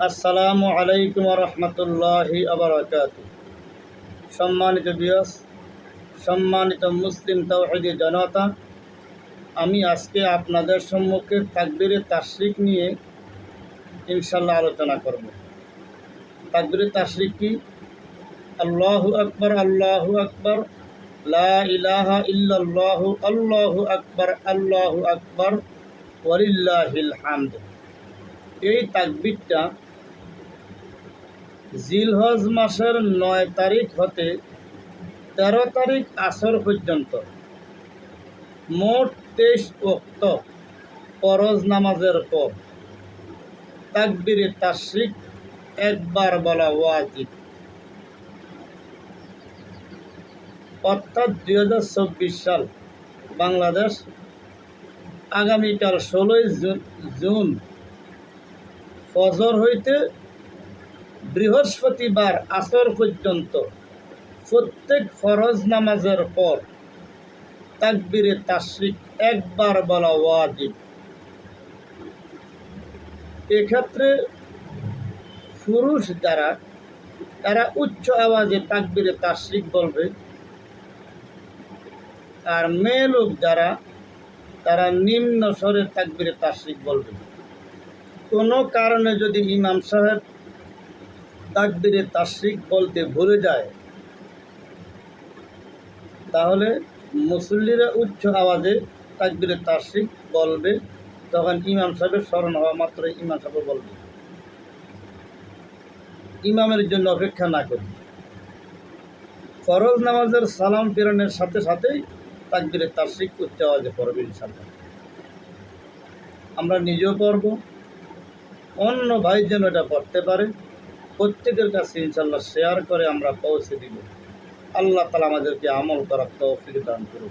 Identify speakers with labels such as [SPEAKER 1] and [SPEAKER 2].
[SPEAKER 1] আসসালামু আলাইকুম রহমতুল্লাহি আবরকাত সম্মানিত বিয়স সম্মানিত মুসলিম তৌহিদি জনতা, আমি আজকে আপনাদের সম্মুখে তাকবিরে তাশরিক নিয়ে ইনশাল্লাহ আলোচনা করব। তাকবিরে তাশরিক কি? আল্লাহু আকবর আল্লাহু আকবর, লা ইলাহা ইল্লাল্লাহু, আল্লাহু আকবর আল্লাহু আকবর, ওয়ালিল্লাহিল হামদ। এই তাকবিরটা জিলহজ মাসের নয় তারিখ হতে তেরো তারিখ আসর পর্যন্ত। মোট তেইশ ওক্ত ফরজ নামাজের পর। তাকবিরে তাশরিক একবার বলা ওয়াজিব। অর্থাৎ দুই হাজার চব্বিশ সাল বাংলাদেশ আগামীকাল ষোলোই জুন জুন ফজর হইতে বৃহস্পতিবার আসর পর্যন্ত প্রত্যেক ফরজ নামাজের পর তাকবিরে তাশরিক একবার বলা ওয়াজিব। এক্ষেত্রে পুরুষ যারা, তারা উচ্চ আওয়াজে তাকবিরে তাশরিক বলবে। আর মেয়ে লোক যারা, তারা নিম্ন স্বরে তাকবিরে তাশরিক বলবে। কোনো কারণে যদি ইমাম সাহেব তাকবিরে তাশরিক বলতে ভুলে যায়, তাহলে মুসল্লিরা উচ্চ আওয়াজে তাকবিরে তাশরিক বলবে, তখন ইমাম সাহেবের স্মরণ হওয়া মাত্র ইমাম সাহেব বলবে। ইমামের জন্য অপেক্ষা না করি। ফরজ নামাজের সালাম প্রেরণের সাথে সাথেই তাকবিরে তাশরিক উচ্চ আওয়াজে পড়বে ইনশাল্লাহ আমরা নিজেও পড়ব অন্য ভাই যেন এটা পড়তে পারে, প্রত্যেকের কাছে ইনশাল্লাহ শেয়ার করে আমরা পৌঁছে দিব। আল্লাহ তালা আমাদেরকে আমল করার তৌফিক দান করুক।